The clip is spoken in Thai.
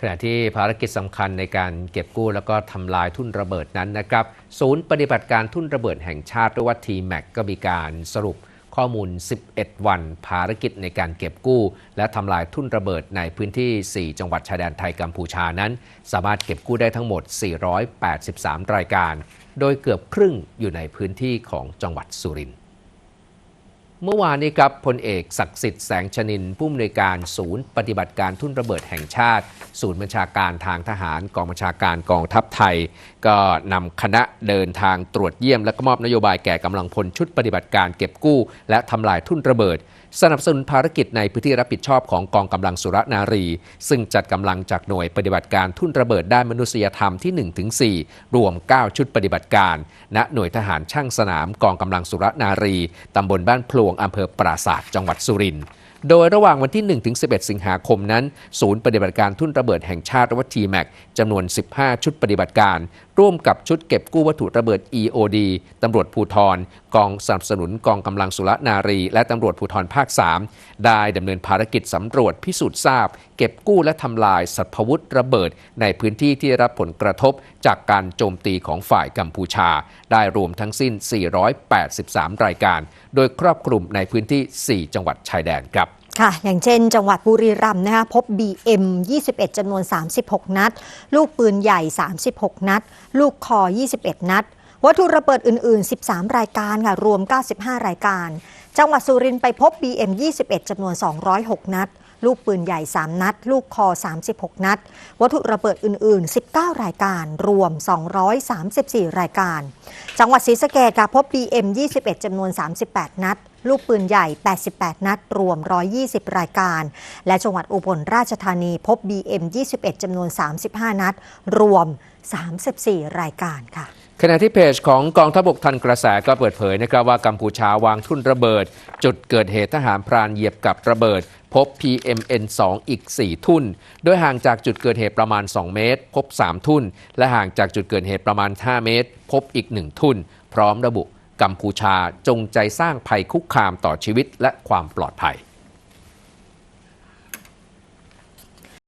ขณะที่ภารกิจสำคัญในการเก็บกู้แล้วก็ทำลายทุ่นระเบิดนั้นนะครับ ศูนย์ปฏิบัติการทุ่นระเบิดแห่งชาติหรือว่า TMAC ก็มีการสรุปข้อมูล 11 วัน ภารกิจในการเก็บกู้ และทำลายทุ่นระเบิดในพื้นที่ 4 จังหวัดชายแดนไทยกัมพูชานั้น สามารถเก็บกู้ได้ทั้งหมด 483 รายการ โดยเกือบครึ่งอยู่ในพื้นที่ของจังหวัดสุรินทร์ เมื่อวานนี้ครับพลเอกศักดิ์สิทธิ์แสงชนินผู้อำนวยการศูนย์ปฏิบัติการทุ่นระเบิดแห่งชาติ ศูนย์บัญชาการทางทหารกองบัญชาการกองทัพไทย ก็นำคณะเดินทางตรวจเยี่ยมและก็มอบนโยบายแก่กำลังพลชุดปฏิบัติการเก็บกู้ และทำลายทุ่นระเบิด สนับสนุนภารกิจในพื้นที่รับผิดชอบของกองกำลังสุรนารี ซึ่งจัดกำลังจากหน่วยปฏิบัติการทุ่นระเบิดด้านมนุษยธรรมที่ 1-4 รวม 9 ชุดปฏิบัติการณหน่วยทหารช่างสนามกองกำลังสุรนารีตำบลบ้านพลวงอำเภอปราศาสตร์จังหวัดสุรินทร์ โดยระหว่างวันที่ 1-11 สิงหาคมนั้น ศูนย์ปฏิบัติการทุ่นระเบิดแห่งชาติหรือว่า TMAC จำนวน 15 ชุดปฏิบัติการ ร่วมกับชุดเก็บกู้วัตถุระเบิด EOD ตำรวจภูธรกองสนับสนุนกองกำลังสุรนารี และตำรวจภูธรภาค 3 ได้ดำเนินภารกิจสำรวจพิสูจน์ทราบ เก็บกู้และทำลายสัพพวุธระเบิด ในพื้นที่ที่ได้รับผลกระทบจากการโจมตีของฝ่ายกัมพูชา ได้รวมทั้งสิ้น 483 รายการ โดยครอบคลุมในพื้นที่ 4 จังหวัดชายแดนครับ ค่ะ อย่างเช่น จังหวัดบุรีรัมย์นะคะพบ BM 21จำนวน 36 นัด ลูกปืนใหญ่ 36 นัด ลูกคอ 21 นัด วัตถุระเบิดอื่น ๆ 13 รายการค่ะ รวม 95 รายการ จังหวัดสุรินทร์ไปพบ BM 21จำนวน 206 นัด ลูกปืนใหญ่ 3 นัด ลูกคอ 36 นัด วัตถุระเบิดอื่น ๆ 19 รายการ รวม 234 รายการ จังหวัดศรีสะเกษค่ะพบ BM 21จำนวน 38 นัด ลูกปืนใหญ่ 88 นัด รวม 120 รายการ และจังหวัดอุบลราชธานีพบ BM 21จำนวน 35 นัด รวม 34 รายการค่ะ ขณะที่เพจของกองทัพบกทันกระแสก็เปิดเผยนะครับว่ากัมพูชาวางทุ่นระเบิด จุดเกิดเหตุทหารพรานเหยียบกับระเบิด พบ PMN2 อีก 4 ทุ่น โดยห่างจากจุดเกิดเหตุประมาณ 2 เมตร พบ 3 ทุ่น และห่างจากจุดเกิดเหตุประมาณ 5 เมตร พบอีก 1 ทุ่น พร้อมระบุกัมพูชาจงใจสร้างภัยคุกคามต่อชีวิตและความปลอดภัย